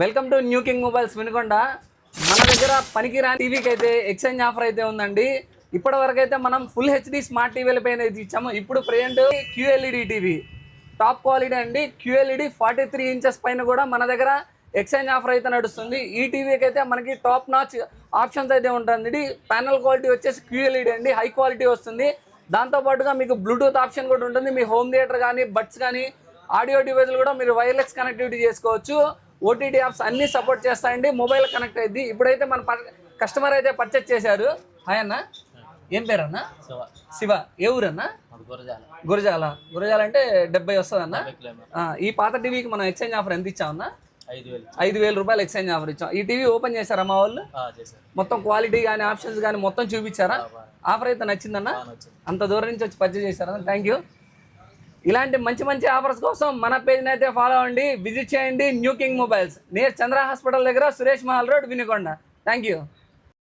Welcome to new king mobiles Vinukonda. మన దగ్గర పనికిరాని టీవీకి అయితే ఎక్స్చేంజ్ ఆఫర్ అయితే ఉందండి. ఇప్పటి వరకు అయితే మనం ఫుల్ హెచ్డి స్మార్ట్ టీవీల పైన అయితే ఇచ్చాము. ఇప్పుడు present QLED TV. Top quality అండి. క్యూఎల్ఈడి ఫార్టీ త్రీ ఇంచెస్ పైన కూడా మన దగ్గర ఎక్స్చేంజ్ ఆఫర్ అయితే నడుస్తుంది. ఈ టీవీకి అయితే మనకి టాప్ నాచ్ ఆప్షన్స్ అయితే ఉంటుంది ప్యానల్ క్వాలిటీ వచ్చేసి క్యూఎల్ఈడి అండి. హై క్వాలిటీ వస్తుంది. దాంతో పాటుగా మీకు బ్లూటూత్ ఆప్షన్ కూడా ఉంటుంది. మీ హోమ్ థియేటర్ కానీ బడ్స్ కానీ ఆడియో డివైస్లు కూడా మీరు వైర్లెస్ కనెక్టివిటీ చేసుకోవచ్చు. ఓటీటీ యాప్స్ అన్ని సపోర్ట్ చేస్తాయండి. మొబైల్ కనెక్ట్ అయింది ఇప్పుడైతే మన కస్టమర్ అయితే పర్చేస్ చేశారు. హాయ్ అన్న. ఏం పేరు అన్న? సో శివ. ఏ ఊరన్నా? గురజాల. గురజాల. గురజాల అంటే డెబ్బై కిలోమీటర్. ఆ, ఈ పాత టీవీకి మనం ఎక్స్చేంజ్ ఆఫర్ ఎంత ఇచ్చామన్నా? ఐదు వేలు. ఐదు వేల రూపాయలు ఎక్స్చేంజ్ ఆఫర్ ఇచ్చాం. ఈ టీవీ ఓపెన్ చేశారా మా వాళ్ళు? మొత్తం క్వాలిటీ కానీ ఆప్షన్స్ కానీ మొత్తం చూపించారా? ఆఫర్ అయితే నచ్చిందన్న? అంత దూరం నుంచి వచ్చి పర్చేజ్ చేశారా? థ్యాంక్ యూ ఇలాంటి మంచి మంచి ఆఫర్స్ కోసం మన పేజ్ని అయితే ఫాలో అవ్వండి. విజిట్ చేయండి. New king mobiles near Chandra hospital దగ్గర Suresh Mahal road Vinukonda. Thank you